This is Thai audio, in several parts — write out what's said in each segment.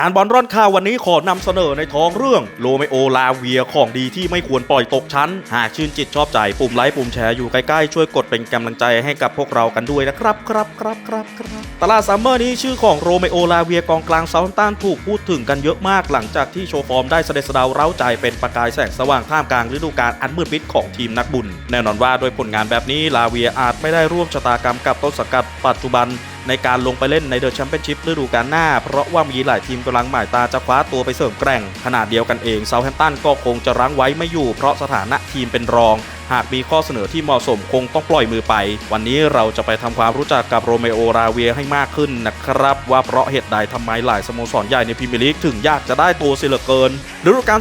การบอลร่อนข่าววันนี้ขอนำเสนอในท้องเรื่องโรเมโอลาเวียของดีที่ไม่ควรปล่อยตกชั้น หากชื่นจิตชอบใจปุ่มไลค์ปุ่มแชร์อยู่ใกล้ๆ ช่วยกดเป็นกำลังใจให้กับพวกเรากันด้วยนะครับครับครับครับครับตลาดซัมเมอร์นี้ชื่อของโรเมโอลาเวียกองกลางเซาท์แฮมป์ตันถูกพูดถึงกันเยอะมากหลังจากที่โชว์ฟอร์มได้เสด็จสดาวเร้าใจเป็นประกายแสงสว่างท่ามกลางฤดูกาลอันมืดมิดของทีมนักบุญ แน่นอนว่าโดยผลงานแบบนี้ลาเวียอาจไม่ได้ร่วมชะตากรรมกับต้นสังกัดปัจจุบัน ในการลงไปเล่นในเดอะแชมเปี้ยนชิพฤดูกาลหน้า เพราะว่ามีหลายทีมกำลังหมายตาจะคว้าตัวไปเสริมแกร่งขนาดเดียวกันเองเซาแฮมป์ตันก็คงจะรั้งไว้ไม่อยู่เพราะสถานะทีมเป็นรอง หากมีข้อเสนอที่เหมาะสมคงต้องปล่อยมือไป วันนี้เราจะไปทำความรู้จักกับโรเมโอราเวียให้มากขึ้นนะครับ ว่าเพราะเหตุใดทำไมหลายสโมสรใหญ่ในพรีเมียร์ลีกถึงยากจะได้ตัวเสียเหลือเกินฤดูกาล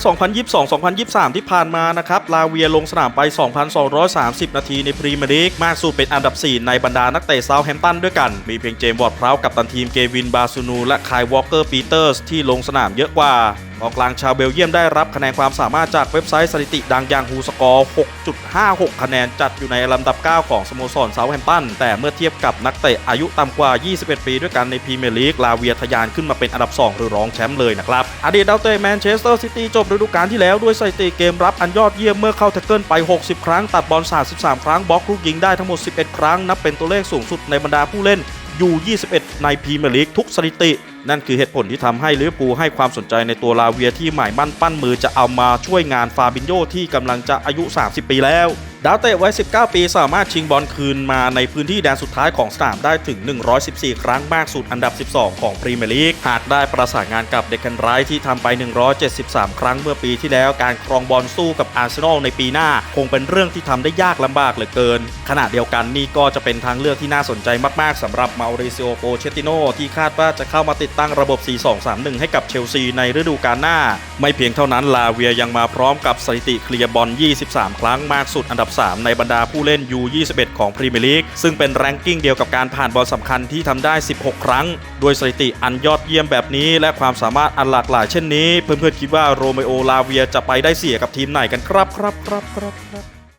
2022-2023 ที่ผ่านมานะครับลาเวียลงสนามไป 2,230 นาทีในพรีเมียร์ลีกมากสุดเป็นอันดับ 4 ในบรรดานักเตะเซาท์แฮมป์ตันด้วยกัน มีเพียงเจมส์วอร์ดพราวกับตันทีมเกวินบาซูนูและคายวอลเกอร์ปีเตอร์สที่ลงสนามเยอะกว่า กองกลางชาวเบลเยียมได้รับคะแนนความสามารถจากเว็บไซต์สถิติดังอย่างฮูสกอร์ 6.56 คะแนนจัดอยู่ในลำดับ 9 ของสโมสรเซาแฮมป์ตัน แต่เมื่อเทียบกับนักเตะอายุต่ำกว่า 21 ปีด้วยกันในพรีเมียร์ลีก ลาเวียทะยานขึ้นมาเป็นอันดับ 2 หรือรองแชมป์เลยนะครับ อดีตดาวเตะแมนเชสเตอร์ซิตี้จบฤดูกาลที่แล้วด้วยสถิติเกมรับอันยอดเยี่ยมเมื่อเข้าแท็กเกิลไป 60 ครั้ง ตัดบอล 33 ครั้ง บล็อกลูกยิงได้ทั้งหมด 11 ครั้ง นับเป็นตัวเลขสูงสุดในบรรดาผู้เล่นอยู่21 ในพรีเมียร์ลีกทุกสถิติ นั่นคือเหตุผลที่ทำให้ลิเวอร์พูลให้ความสนใจในตัวลาเวียที่หมายมั่นปั้นมือจะเอามาช่วยงานฟาบินโยที่กำลังจะอายุ 30 ปีแล้ว ดาวเตะวัย19 ปีสามารถชิงบอลคืนมาในพื้นที่แดนสุดท้ายของสนามได้ถึง 114 ครั้งมากสุดอันดับ 12 ของพรีเมียร์ลีก หากได้ประสานงานกับเดค a นไรที่ทำไป 173 ครั้งเมื่อปีที่แล้วการครองบอลสู้กับอาร์เซนอลในปีหน้า คงเป็นเรื่องที่ทำได้ยากลำบากเหลือเกิน ขณะเดียวกันนี่ก็จะเป็นทางเลือกที่น่าสนใจมาก ๆสำหรับมาริซิโอโปเชติโนที่คาดว่าจะเข้ามาติดตั้งระบบ 4-2-3-1 ให้กับเชลซีในฤดูกาลหน้า ไม่เพียงเท่านั้นลาเวียยังมาพร้อมกับสถิติเคลียร์บอล 23 ครั้งมากสุดอันดับ 3 ในบรรดาผู้เล่น U21 ของพรีเมียร์ลีกซึ่งเป็นแรงกิ้งเดียวกับการผ่านบอลสำคัญที่ทำได้ 16 ครั้งโดยสถิติอันยอดเยี่ยมแบบนี้ และความสามารถอันหลากหลายเช่นนี้ เพื่อนๆคิดว่าโรเมโอลาเวียจะไปได้เสียกับทีมไหนกันครับครับครับครับครับ